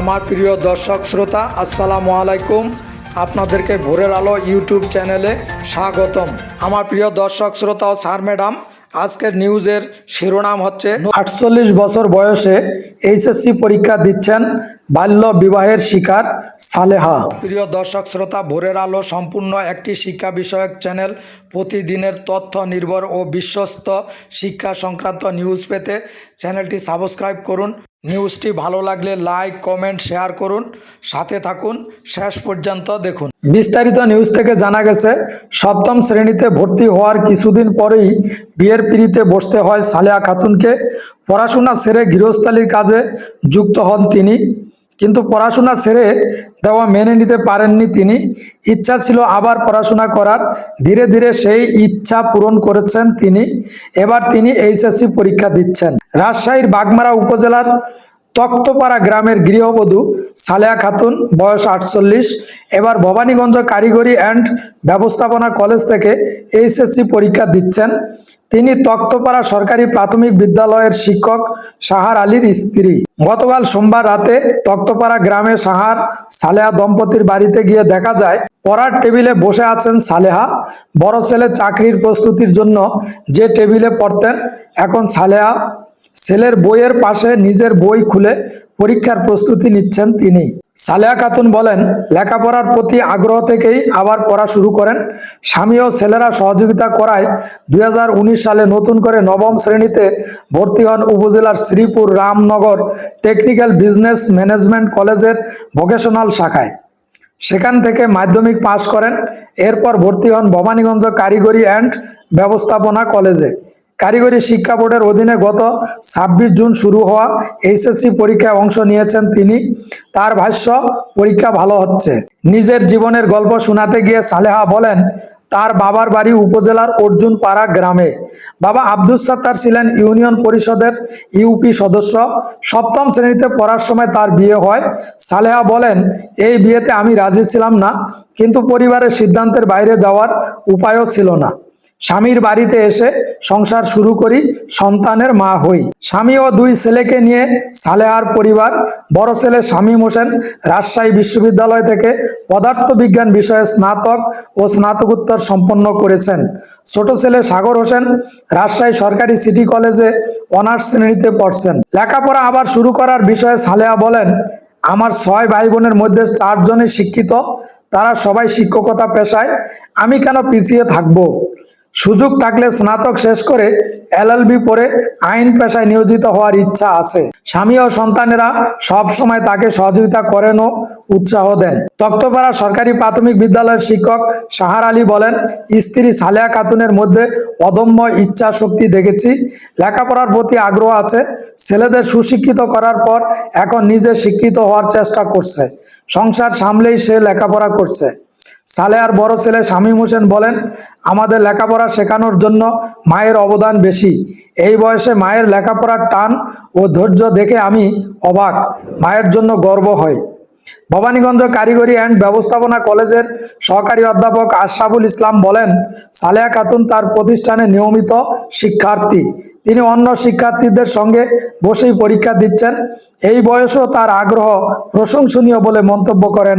আমার প্রিয় দর্শক শ্রোতা, আসসালামু আলাইকুম। আপনাদেরকে ভোরের আলো ইউটিউব চ্যানেলে স্বাগতম। আমার প্রিয় দর্শক শ্রোতা ও স্যার ম্যাডাম, আজকের নিউজের শিরোনাম হচ্ছে, আটচল্লিশ বছর বয়সে এইচএসসি পরীক্ষা দিচ্ছেন বাল্য বিবাহের শিকার সালেহা। প্রিয় দর্শক শ্রোতা, ভোরের আলো সম্পূর্ণ একটি শিক্ষা বিষয়ক চ্যানেল। প্রতিদিনের তথ্য নির্ভর ও বিশ্বস্ত শিক্ষা সংক্রান্ত নিউজ পেতে চ্যানেলটি সাবস্ক্রাইব করুন। নিউজটি ভালো লাগলে লাইক, কমেন্ট, শেয়ার করুন। সাথে থাকুন। শেষ পর্যন্ত দেখুন। বিস্তারিত নিউজ থেকে জানা গেছে, সপ্তম শ্রেণীতে ভর্তি হওয়ার কিছুদিন পরেই বিয়ের পিড়িতে বসতে হয় সালেহা খাতুনকে। পড়াশোনা সেরে গৃহস্থালির কাজে যুক্ত হন তিনি। কিন্তু পড়াশোনা ছেড়ে দেওয়া মেনে নিতে পারেননি তিনি। ইচ্ছা ছিল আবার পড়াশোনা করার। ধীরে ধীরে সেই ইচ্ছা পূরণ করেছেন তিনি। এবার তিনি এইচএসসি পরীক্ষা দিচ্ছেন। রাজশাহীর বাগমারা উপজেলার তক্তপাড়া গ্রামের গৃহবধূ সালেয়া খাতুন, বয়স আটচল্লিশ। এবার ভবানীগঞ্জ কারিগরি অ্যান্ড ব্যবস্থাপনা কলেজ থেকে এইচএসসি পরীক্ষা দিচ্ছেন। তিনি তক্তপাড়া সরকারি প্রাথমিক বিদ্যালয়ের শিক্ষক সাহার আলীর স্ত্রী। গতকাল সোমবার রাতে তক্তপাড়া গ্রামে সাহার সালেহা দম্পতির বাড়িতে গিয়ে দেখা যায়, পড়ার টেবিলে বসে আছেন সালেহা। বড় ছেলে চাকরির প্রস্তুতির জন্য যে টেবিলে পড়তেন, এখন সালেহা ছেলের বইয়ের পাশে নিজের বই খুলে পরীক্ষার প্রস্তুতি নিচ্ছেন তিনি। সালেহা খাতুন বলেন, লেখাপড়ার প্রতি আগ্রহ থেকেই আবার পড়া শুরু করেন। স্বামী ও ছেলেরা সহযোগিতা করায় দুই হাজার উনিশ সালে নতুন করে নবম শ্রেণীতে ভর্তি হন উপজেলার Sreepur Ramnagar technical business management কলেজের ভোকেশনাল শাখায়। সেখান থেকে মাধ্যমিক পাশ করেন। এরপর ভর্তি হন ভবানীগঞ্জ কারিগরি অ্যান্ড ব্যবস্থাপনা কলেজে। কারিগরি শিক্ষা বোর্ডের অধীনে গত ছাব্বিশ জুন শুরু হওয়া এইচএসসি পরীক্ষায় অংশ নিয়েছেন তিনি। তার ভাষ্য, পরীক্ষা ভালো হচ্ছে। নিজের জীবনের গল্প শোনাতে গিয়ে সালেহা বলেন, তার বাবার বাড়ি উপজেলার অর্জুন পাড়া গ্রামে। বাবা আব্দুস সাত্তার ছিলেন ইউনিয়ন পরিষদের ইউপি সদস্য। সপ্তম শ্রেণীতে পড়ার সময় তার বিয়ে হয়। সালেহা বলেন, এই বিয়েতে আমি রাজি ছিলাম না, কিন্তু পরিবারের সিদ্ধান্তের বাইরে যাওয়ার উপায়ও ছিল না। স্বামীর বাড়িতে এসে সংসার শুরু করি, সন্তানের মা হই। স্বামী ও দুই ছেলেকে নিয়ে সালেহার পরিবার, বড় ছেলে শামীম হোসেন রাজশাহী বিশ্ববিদ্যালয় থেকে পদার্থবিজ্ঞান বিষয়ে স্নাতক ও স্নাতকোত্তর সম্পন্ন করেছেন। ছোট ছেলে সাগর হোসেন রাজশাহী সরকারি সিটি কলেজে অনার্স শ্রেণীতে পড়ছেন। লেখাপড়া আবার শুরু করার বিষয়ে সালেহা বলেন, আমার ছয় ভাই বোনের মধ্যে চারজনই শিক্ষিত, তারা সবাই শিক্ষকতা পেশায়, আমি কেন পিছিয়ে থাকব? সুযোগ থাকলে স্নাতক শেষ করে এলএলবি পড়ে আইন পেশায় নিয়োজিত হওয়ার ইচ্ছা আছে। স্বামী ও সন্তানেরা সব সময় তাকে সহযোগিতা করেন ও উৎসাহ দেন। তক্তপাড়া সরকারি প্রাথমিক বিদ্যালয়ের শিক্ষক সাহার আলী বলেন, স্ত্রী সালেহা খাতুনের মধ্যে অদম্য ইচ্ছা শক্তি দেখেছি। লেখাপড়ার প্রতি আগ্রহ আছে। ছেলেদের সুশিক্ষিত করার পর এখন নিজে শিক্ষিত হওয়ার চেষ্টা করছে। সংসার সামলেই সে লেখাপড়া করছে। সালেহার বড় ছেলে শামীম হোসেন বলেন, আমাদের লেখাপড়া শেখানোর জন্য মায়ের অবদান বেশি। এই বয়সে মায়ের লেখাপড়ার টান ও ধৈর্য দেখে আমি অবাক। মায়ের জন্য গর্ব হয়। ভবানীগঞ্জ কারিগরি অ্যান্ড ব্যবস্থাপনা কলেজের সহকারী অধ্যাপক আশরাফুল ইসলাম বলেন, সালেহা খাতুন তার প্রতিষ্ঠানে নিয়মিত শিক্ষার্থী। তিনি অন্য শিক্ষার্থীদের সঙ্গে বসেই পরীক্ষা দিচ্ছেন। এই বয়সেও তার আগ্রহ প্রশংসনীয় বলে মন্তব্য করেন